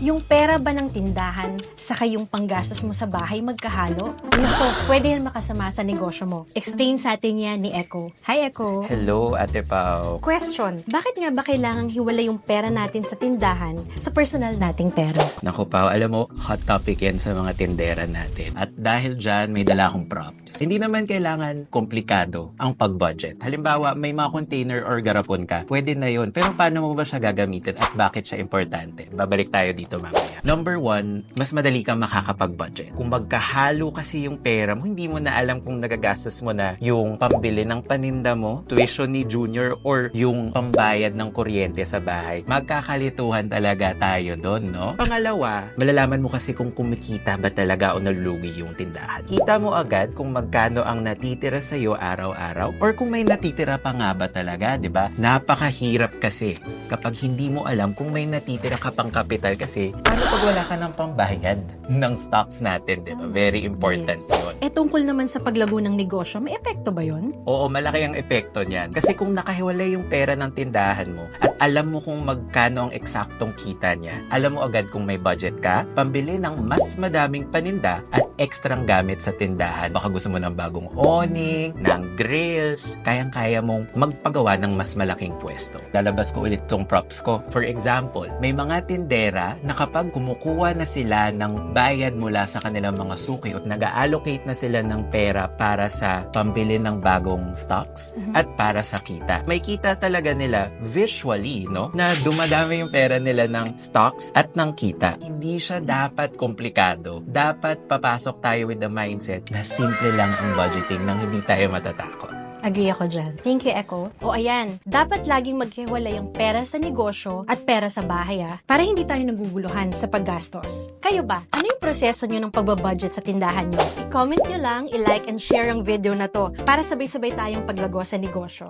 Yung pera ba ng tindahan, saka yung panggastos mo sa bahay magkahalo? Nako, pwede yan makasama sa negosyo mo. Explain sa atin yan ni Echo. Hi, Echo. Hello, Ate Pao. Question, bakit nga ba kailangang hiwalay yung pera natin sa tindahan sa personal nating pera? Naku Pao, alam mo, hot topic yan sa mga tindera natin. At dahil dyan, may dala akong props. Hindi naman kailangan komplikado ang pag-budget. Halimbawa, may mga container or garapon ka, pwede na yon. Pero paano mo ba siya gagamitin at bakit siya importante? Babalik tayo dito mamaya. Number one, mas madali kang makakapag-budget. Kung magkahalo kasi yung pera mo, hindi mo na alam kung nagagastos mo na yung pambili ng paninda mo, tuition ni junior, or yung pambayad ng kuryente sa bahay. Magkakalituhan talaga tayo doon, no? Pangalawa, malalaman mo kasi kung kumikita ba talaga o nalulugi yung tindahan. Kita mo agad kung magkano ang natitira sa'yo araw-araw or kung may natitira pa nga ba talaga, di ba? Napakahirap kasi kapag hindi mo alam kung may natitira ka pang kapital kasi paano pag wala ka ng pambayad ng stocks natin, di ba? Very important yun. Eh tungkol naman sa paglago ng negosyo, may epekto ba yon? Oo, malaki ang epekto niyan. Kasi kung nakahiwalay yung pera ng tindahan mo at alam mo kung magkano ang eksaktong kita niya, alam mo agad kung may budget ka, pambili ng mas madaming paninda at ekstrang gamit sa tindahan. Baka gusto mo ng bagong awning, ng grills, kayang-kaya mong magpagawa ng mas malaking pwesto. Lalabas ko ulit tong props ko. For example, may mga tindera na kapag kumukuha na sila ng bayad mula sa kanilang mga suki at nag-allocate na sila ng pera para sa pambili ng bagong stocks at para sa kita. May kita talaga nila visually, no? Na dumadami yung pera nila ng stocks at ng kita. Hindi siya dapat komplikado. Dapat papasok tayo with the mindset na simple lang ang budgeting nang hindi tayo matatakot. Agree ako dyan. Thank you, Echo. O ayan, dapat laging maghiwalay ang pera sa negosyo at pera sa bahay ah, para hindi tayo naguguluhan sa paggastos. Kayo ba? Ano yung proseso nyo ng pagbabudget sa tindahan nyo? I-comment nyo lang, i-like and share ang video na to para sabay-sabay tayong paglago sa negosyo.